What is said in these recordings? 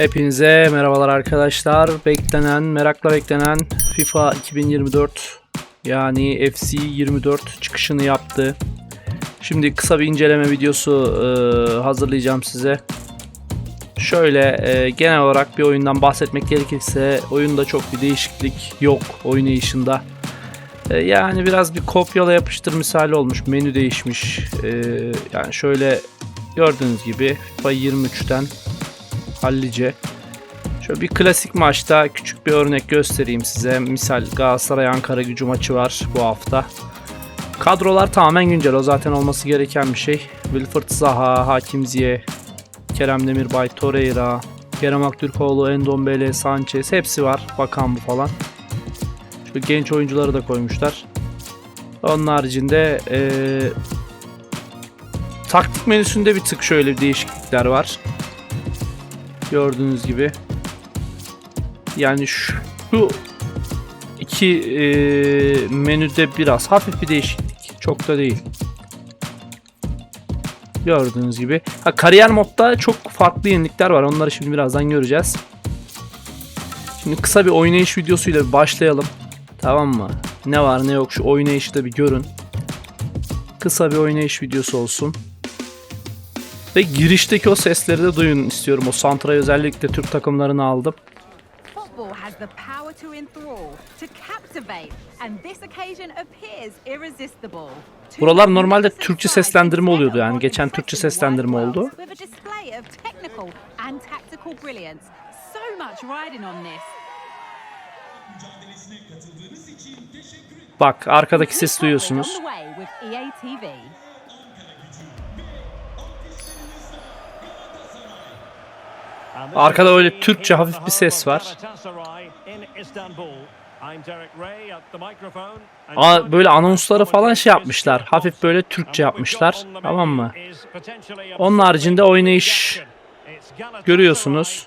Hepinize merhabalar arkadaşlar. Beklenen, merakla beklenen FIFA 2024 yani FC 24 çıkışını yaptı. Şimdi kısa bir inceleme videosu e, hazırlayacağım size. Şöyle e, genel olarak bir oyundan bahsetmek gerekirse oyunda çok bir değişiklik yok oynayışında. E, yani biraz bir kopyala yapıştır misali olmuş. Menü değişmiş. E, yani şöyle gördüğünüz gibi FIFA 23'ten hallice. Şöyle bir klasik maçta küçük bir örnek göstereyim size. Misal Galatasaray Ankara gücü maçı var bu hafta. Kadrolar tamamen güncel. O zaten olması gereken bir şey. Wilfried Zaha, Hakim Ziyech, Kerem Demirbay, Torreira, Kerem Aktürkoğlu, Endombele, Sanchez hepsi var. Bakan bu falan. Şu genç oyuncuları da koymuşlar. Onun haricinde eee, taktik menüsünde bir tık şöyle bir değişiklikler var. Gördüğünüz gibi. Yani şu iki eee, menüde biraz hafif bir değişiklik. Çok da değil. Gördüğünüz gibi. Ha, kariyer modda çok farklı yenilikler var. Onları şimdi birazdan göreceğiz. Şimdi kısa bir oynayış videosuyla bir başlayalım. Tamam mı? Ne var ne yok şu oynayışı da bir görün. Kısa bir oynayış videosu olsun. Ve girişteki o sesleri de duyun istiyorum. O Santra'yı özellikle Türk takımlarını aldım. Football has the power to enthrall, to captivate, and this occasion appears irresistible. Buralar normalde Türkçe seslendirme oluyordu yani. Geçen Türkçe seslendirme oldu. Bak arkadaki ses duyuyorsunuz. Arkada öyle Türkçe hafif bir ses var. Aa, böyle anonsları falan şey yapmışlar. Hafif böyle Türkçe yapmışlar. Tamam mı? Onun haricinde oynayış görüyorsunuz.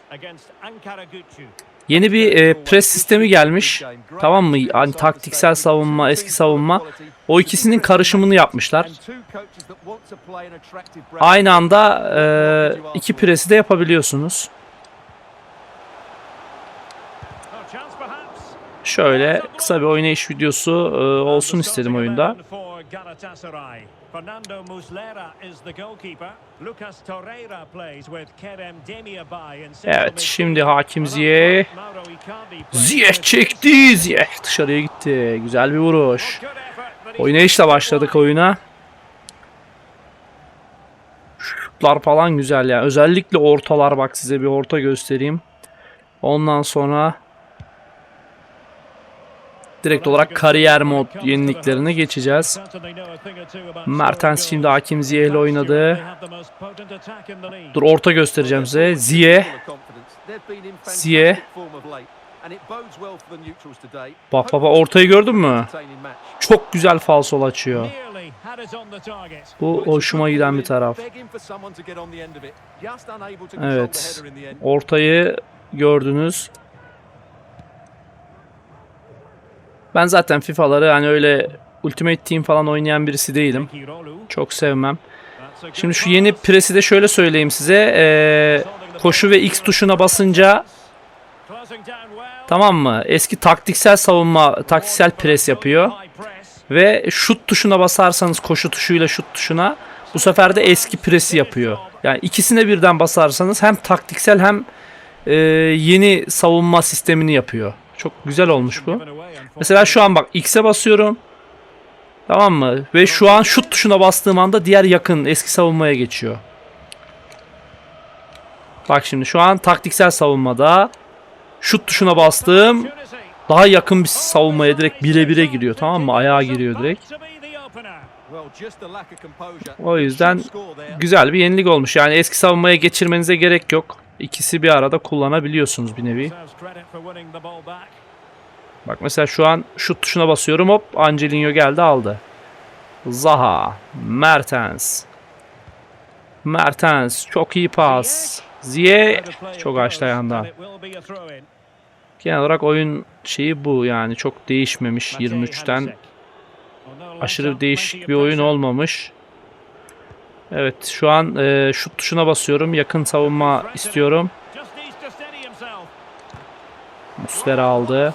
Yeni bir e, pres sistemi gelmiş. Tamam mı? Hani taktiksel savunma, eski savunma. O ikisinin karışımını yapmışlar. Aynı anda e, iki presi de yapabiliyorsunuz. Şöyle kısa bir oynayış videosu e, olsun istedim oyunda. Fernando Muslera is the goalkeeper. Lucas Torreira plays with Kerem Demirbay in Evet şimdi hakim Ziyech with- çekti. Ziyech dışarıya gitti. Güzel bir vuruş. Oynayışla başladık oyuna. Şutlar falan güzel ya. Özellikle ortalar bak size bir orta göstereyim. Ondan sonra direkt olarak kariyer mod yeniliklerine geçeceğiz. Mertens şimdi. Hakim Ziyech ile oynadı. Dur orta göstereceğim size. Ziyech. Ziyech. Bak baba ortayı gördün mü? Çok güzel falsol açıyor. Bu hoşuma giden bir taraf. Evet. Ortayı gördünüz. Ben zaten FIFA'ları hani öyle Ultimate Team falan oynayan birisi değilim. Çok sevmem. Şimdi şu yeni presi de şöyle söyleyeyim size. Ee, koşu ve X tuşuna basınca tamam mı? Eski taktiksel savunma, taktiksel pres yapıyor. Ve şut tuşuna basarsanız koşu tuşuyla şut tuşuna bu sefer de eski presi yapıyor. Yani ikisine birden basarsanız hem taktiksel hem e, yeni savunma sistemini yapıyor. Çok güzel olmuş bu. Mesela şu an bak X'e basıyorum. Tamam mı? Ve şu an şut tuşuna bastığım anda diğer yakın eski savunmaya geçiyor. Bak şimdi şu an taktiksel savunmada şut tuşuna. Opportunity. Daha yakın bir savunmaya direkt bire bire giriyor tamam mı? Ayağa giriyor direkt. O yüzden güzel bir yenilik olmuş. Yani eski savunmaya geçirmenize gerek yok. İkisi bir arada kullanabiliyorsunuz bir nevi. Bak mesela şu an şut tuşuna basıyorum hop Angelinho geldi aldı. Zaha, Mertens. Mertens çok iyi pas. Play çok açtı goes, ayağında. and it will be a throw in. Genel olarak oyun şeyi bu yani çok değişmemiş Matej 23'ten. Hamsik. Oh, no, Aşırı değişik bir oyun olmamış. Evet şu an e, şut tuşuna basıyorum. Yakın savunma istiyorum. Muslera aldı.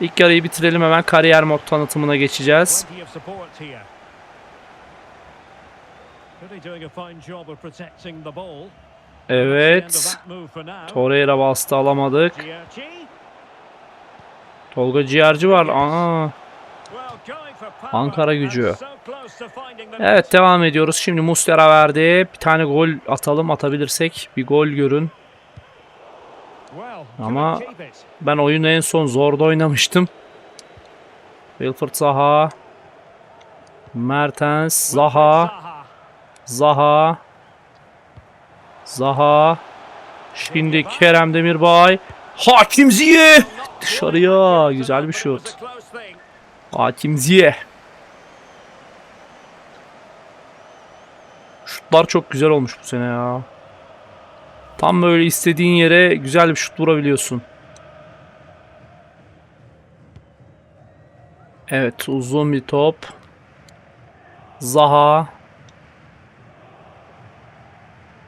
İlk yarıyı bitirelim hemen kariyer mod tanıtımına geçeceğiz. Evet. Torreira bastı alamadık. Tolga Ciğerci var. Aa. Ankara gücü. Evet devam ediyoruz. Şimdi Muslera verdi. Bir tane gol atalım atabilirsek. Bir gol görün. Ama-. Ben oyunu en son zorda oynamıştım. Wilfried Zaha. Mertens. Zaha. Zaha. Zaha. Zaha. Şimdi Kerem Demirbay. Hakim Ziyeh. Dışarıya. Güzel bir şut. Hakim Ziyeh. Şutlar çok güzel olmuş bu sene ya. Tam böyle istediğin yere güzel bir şut vurabiliyorsun. Evet uzun bir top. Zaha.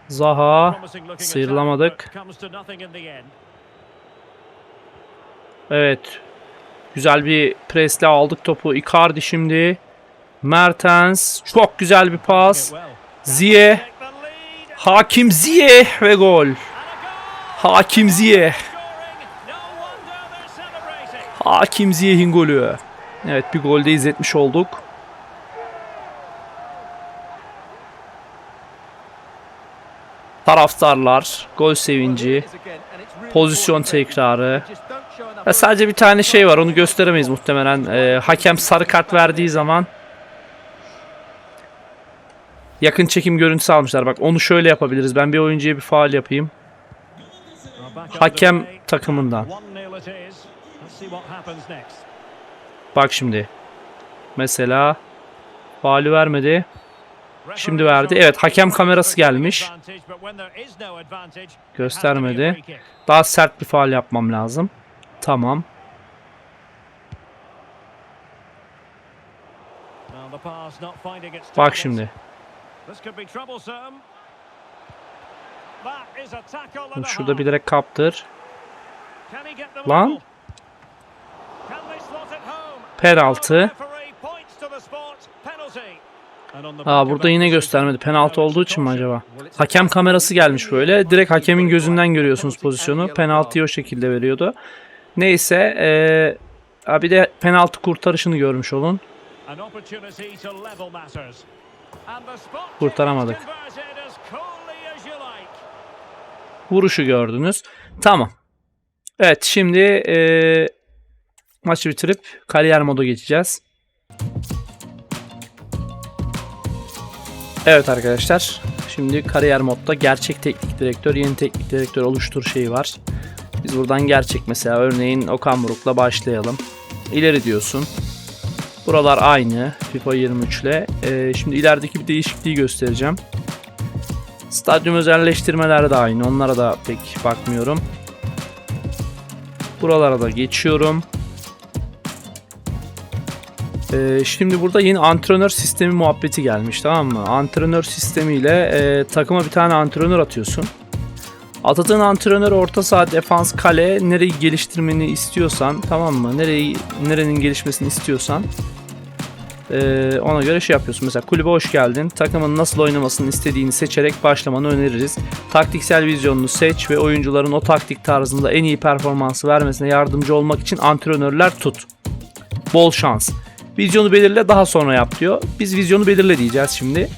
Zaha. Sıyrılamadık. Evet. Güzel bir presle aldık topu. Icardi şimdi. Mertens. Çok güzel bir pas. Lead Hakim Ziyeh ve gol. Hakim celebrating. Hakim Ziyeh'in golü. Evet bir golde izletmiş olduk. Taraftarlar, gol sevinci, pozisyon tekrarı. Ya sadece bir tane şey var onu gösteremeyiz muhtemelen. Ee, hakem sarı kart verdiği zaman yakın çekim görüntüsü almışlar. Bak onu şöyle yapabiliriz. Ben bir oyuncuya bir faal yapayım. Hakem takımından. 1-0 it is. Let's see what happens next. Bak şimdi. Mesela faali vermedi. Şimdi verdi. Evet hakem kamerası gelmiş. Göstermedi. Daha sert bir faal yapmam lazım. Tamam. Bak şimdi. Şurada bilerek kaptır. Lan. Penaltı. Aa burada yine göstermedi. Penaltı olduğu için mi acaba? Hakem kamerası gelmiş böyle. Direkt hakemin gözünden görüyorsunuz pozisyonu. Penaltıyı o şekilde veriyordu. Neyse. Ee, bir de penaltı kurtarışını görmüş olun. Kurtaramadık. Vuruşu gördünüz. Tamam. Evet şimdi ee, maçı bitirip kariyer moda geçeceğiz. Evet arkadaşlar. Şimdi kariyer modda gerçek teknik direktör, yeni teknik direktör oluştur şeyi var. Biz buradan gerçek mesela örneğin Okan Buruk'la başlayalım. İleri diyorsun. Buralar aynı FIFA 23 ile. Ee, şimdi ilerideki bir değişikliği göstereceğim. Stadyum özelleştirmeler de aynı. Onlara da pek bakmıyorum. Buralara da geçiyorum. Ee, şimdi burada yeni antrenör sistemi muhabbeti gelmiş tamam mı? Antrenör sistemiyle e, takıma bir tane antrenör atıyorsun. Atadığın antrenör orta saha, defans, kale nereyi geliştirmeni istiyorsan tamam mı? Nereyi nerenin gelişmesini istiyorsan e, ona göre şey yapıyorsun. Mesela kulübe hoş geldin. Takımın nasıl oynamasını istediğini seçerek başlamanı öneririz. Taktiksel vizyonunu seç ve oyuncuların o taktik tarzında en iyi performansı vermesine yardımcı olmak için antrenörler tut. Bol şans. Vizyonu belirle daha sonra yap diyor. Biz vizyonu belirle diyeceğiz şimdi.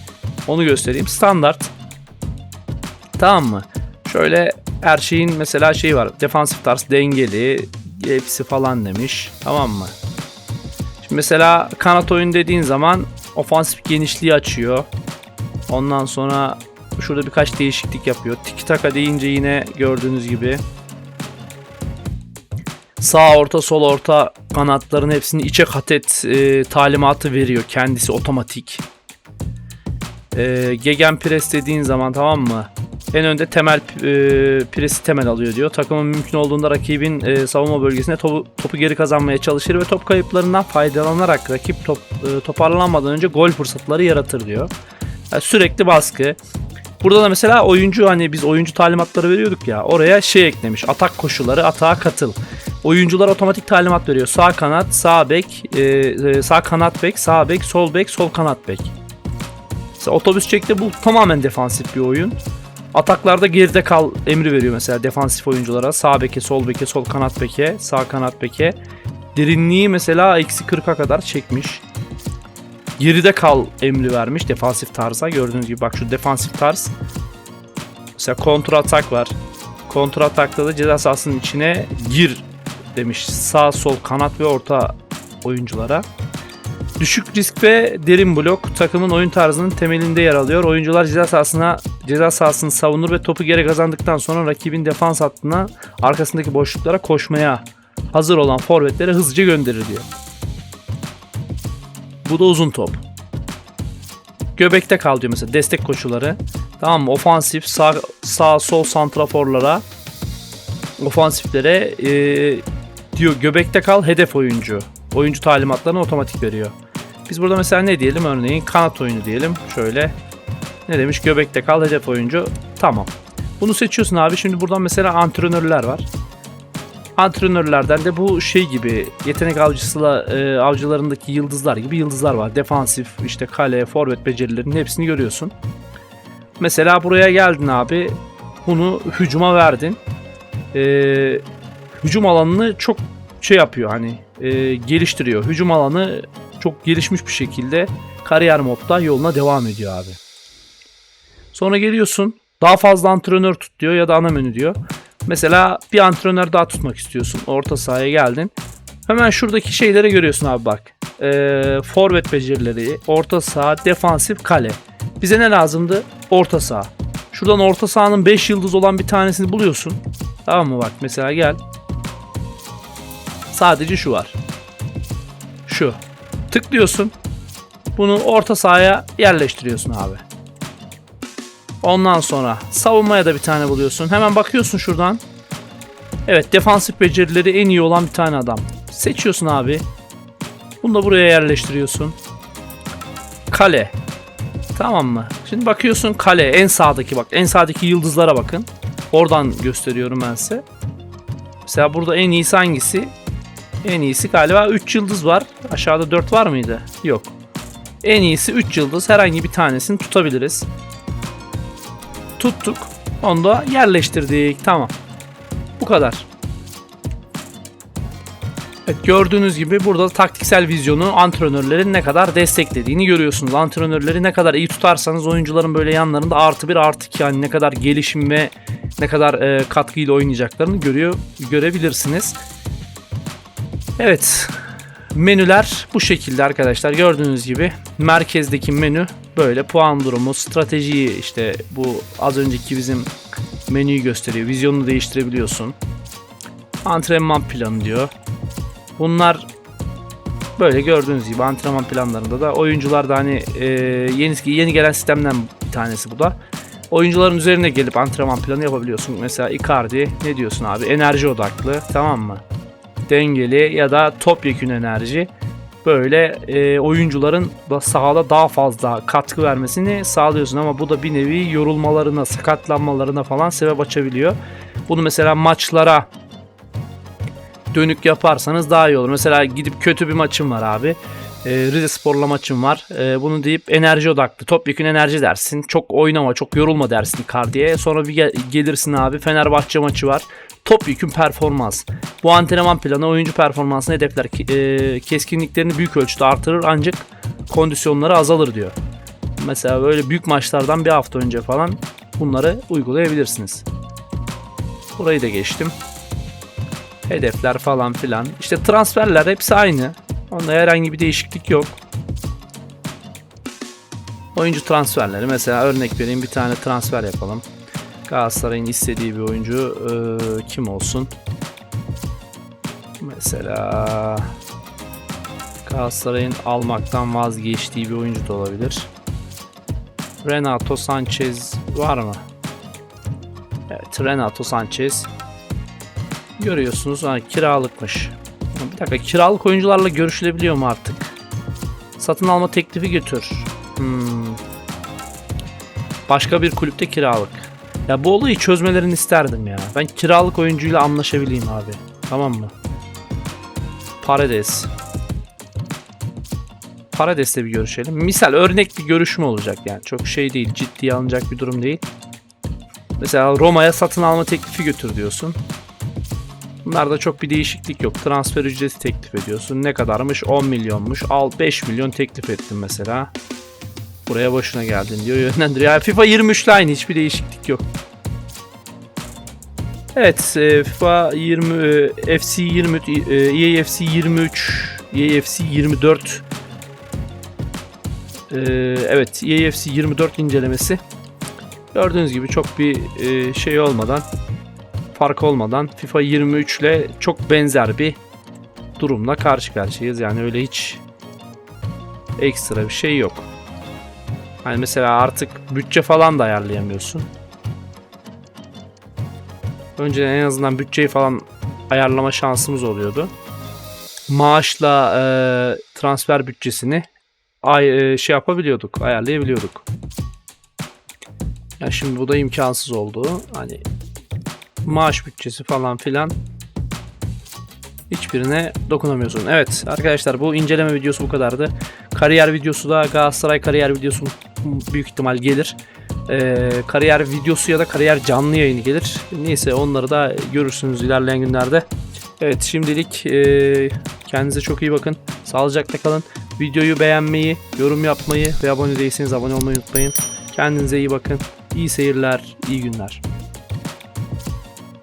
Onu göstereyim. Standart. Tamam mı? Şöyle her şeyin mesela şey var. Defansif tarz dengeli. Hepsi falan demiş. Tamam mı? Şimdi mesela kanat oyun dediğin zaman ofansif genişliği açıyor. Ondan sonra şurada birkaç değişiklik yapıyor. Tiki taka deyince yine gördüğünüz gibi sağ orta sol orta kanatların hepsini içe kat et e, talimatı veriyor kendisi otomatik. E, gegen pres dediğin zaman tamam mı? En önde temel e, presi temel alıyor diyor. Takımın mümkün olduğunda rakibin e, savunma bölgesine topu, topu geri kazanmaya çalışır ve top kayıplarından faydalanarak rakip top, e, toparlanmadan önce gol fırsatları yaratır diyor. Yani sürekli baskı. Burada da mesela oyuncu hani biz oyuncu talimatları veriyorduk ya oraya şey eklemiş atak koşulları atağa katıl. Oyuncular otomatik talimat veriyor. Sağ kanat, sağ bek, e, e, sağ kanat bek, sağ bek, sol bek, sol kanat bek. Mesela otobüs çekti bu tamamen defansif bir oyun. Ataklarda geride kal emri veriyor mesela defansif oyunculara. Sağ beke, sol beke, sol kanat beke, sağ kanat beke. Derinliği mesela eksi 40'a kadar çekmiş. Geride kal emri vermiş defansif tarza. Gördüğünüz gibi bak şu defansif tarz. Mesela kontra atak var. Kontra atakta da ceza sahasının içine gir demiş. Sağ, sol, kanat ve orta oyunculara. Düşük risk ve derin blok takımın oyun tarzının temelinde yer alıyor. Oyuncular ceza sahasına ceza sahasını savunur ve topu geri kazandıktan sonra rakibin defans hattına arkasındaki boşluklara koşmaya hazır olan forvetlere hızlıca gönderir diyor. Bu da uzun top. Göbekte kal diyor mesela destek koşuları. Tamam mı? Ofansif sağ, sağ sol santraforlara ofansiflere e, diyor göbekte kal hedef oyuncu. Oyuncu talimatlarını otomatik veriyor. Biz burada mesela ne diyelim örneğin kanat oyunu diyelim. Şöyle ne demiş göbekte kal hedef oyuncu. Tamam. Bunu seçiyorsun abi. Şimdi buradan mesela antrenörler var. Antrenörlerden de bu şey gibi yetenek avcısıyla e, avcılarındaki yıldızlar gibi yıldızlar var. Defansif, işte kale, forvet becerilerinin hepsini görüyorsun. Mesela buraya geldin abi. Bunu hücuma verdin. E, hücum alanını çok şey yapıyor hani e, geliştiriyor. Hücum alanı çok gelişmiş bir şekilde kariyer modda yoluna devam ediyor abi. Sonra geliyorsun daha fazla antrenör tut diyor ya da ana menü diyor. Mesela bir antrenör daha tutmak istiyorsun. Orta sahaya geldin. Hemen şuradaki şeyleri görüyorsun abi bak. Ee, forvet becerileri, orta saha, defansif, kale. Bize ne lazımdı? Orta saha. Şuradan orta sahanın 5 yıldız olan bir tanesini buluyorsun. Tamam mı bak mesela gel. Sadece şu var. Şu. Tıklıyorsun. Bunu orta sahaya yerleştiriyorsun abi. Ondan sonra savunmaya da bir tane buluyorsun. Hemen bakıyorsun şuradan. Evet defansif becerileri en iyi olan bir tane adam. Seçiyorsun abi. Bunu da buraya yerleştiriyorsun. Kale. Tamam mı? Şimdi bakıyorsun kale en sağdaki bak. En sağdaki yıldızlara bakın. Oradan gösteriyorum ben size. Mesela burada en iyisi hangisi? En iyisi galiba 3 yıldız var. Aşağıda 4 var mıydı? Yok. En iyisi 3 yıldız. Herhangi bir tanesini tutabiliriz. Tuttuk. Onu da yerleştirdik. Tamam. Bu kadar. Evet, gördüğünüz gibi burada taktiksel vizyonu antrenörlerin ne kadar desteklediğini görüyorsunuz. Antrenörleri ne kadar iyi tutarsanız oyuncuların böyle yanlarında artı bir artı iki yani ne kadar gelişim ve ne kadar e, katkıyla oynayacaklarını görüyor görebilirsiniz. Evet. Menüler bu şekilde arkadaşlar. Gördüğünüz gibi merkezdeki menü böyle puan durumu, stratejiyi işte bu az önceki bizim menüyü gösteriyor. Vizyonunu değiştirebiliyorsun. Antrenman planı diyor. Bunlar böyle gördüğünüz gibi antrenman planlarında da oyuncular da hani e, yeni yeni gelen sistemden bir tanesi bu da. Oyuncuların üzerine gelip antrenman planı yapabiliyorsun. Mesela Icardi ne diyorsun abi? Enerji odaklı tamam mı? Dengeli ya da topyekün enerji böyle e, oyuncuların da sahada daha fazla katkı vermesini sağlıyorsun ama bu da bir nevi yorulmalarına, sakatlanmalarına falan sebep açabiliyor. Bunu mesela maçlara dönük yaparsanız daha iyi olur. Mesela gidip kötü bir maçım var abi. E, Rize Spor'la maçım var. E, bunu deyip enerji odaklı, topyekün enerji dersin. Çok oynama, çok yorulma dersin Icardi'ye. Sonra bir gel- gelirsin abi Fenerbahçe maçı var. Topyekün performans. Bu antrenman planı oyuncu performansını hedefler. E, keskinliklerini büyük ölçüde artırır ancak kondisyonları azalır diyor. Mesela böyle büyük maçlardan bir hafta önce falan bunları uygulayabilirsiniz. Burayı da geçtim. Hedefler falan filan. İşte transferler hepsi aynı. Onda herhangi bir değişiklik yok. Oyuncu transferleri mesela örnek vereyim bir tane transfer yapalım. Galatasaray'ın istediği bir oyuncu eee, kim olsun? Mesela Galatasaray'ın almaktan vazgeçtiği bir oyuncu da olabilir. Renato Sanchez var mı? Evet Renato Sanchez. Görüyorsunuz ha, kiralıkmış. Bir dakika kiralık oyuncularla görüşülebiliyor mu artık? Satın alma teklifi götür. Hmm. Başka bir kulüpte kiralık. Ya bu olayı çözmelerini isterdim ya. Ben kiralık oyuncuyla anlaşabileyim abi. Tamam mı? Paredes. Paredes'le bir görüşelim. Misal örnek bir görüşme olacak yani. Çok şey değil, ciddiye alınacak bir durum değil. Mesela Roma'ya satın alma teklifi götür diyorsun. Bunlarda çok bir değişiklik yok. Transfer ücreti teklif ediyorsun. Ne kadarmış? 10 milyonmuş. Al 5 milyon teklif ettim mesela. Buraya boşuna geldin diyor yönlendiriyor. Yani FIFA 23 ile aynı hiçbir değişiklik yok. Evet e, FIFA 20 e, FC 20 e, EAFC 23 EAFC 24 e, evet EAFC 24 incelemesi gördüğünüz gibi çok bir e, şey olmadan fark olmadan FIFA 23 ile çok benzer bir durumla karşı karşıyayız. Yani öyle hiç ekstra bir şey yok. Hani mesela artık bütçe falan da ayarlayamıyorsun. Önceden en azından bütçeyi falan ayarlama şansımız oluyordu. Maaşla e, transfer bütçesini ay e, şey yapabiliyorduk, ayarlayabiliyorduk. Ya şimdi bu da imkansız oldu. Hani maaş bütçesi falan filan hiçbirine dokunamıyorsun. Evet arkadaşlar bu inceleme videosu bu kadardı. Kariyer videosu da Galatasaray kariyer videosu büyük ihtimal gelir. Ee, kariyer videosu ya da kariyer canlı yayını gelir. Neyse onları da görürsünüz ilerleyen günlerde. Evet şimdilik e, kendinize çok iyi bakın. Sağlıcakla kalın. Videoyu beğenmeyi, yorum yapmayı ve abone değilseniz abone olmayı unutmayın. Kendinize iyi bakın. İyi seyirler, iyi günler.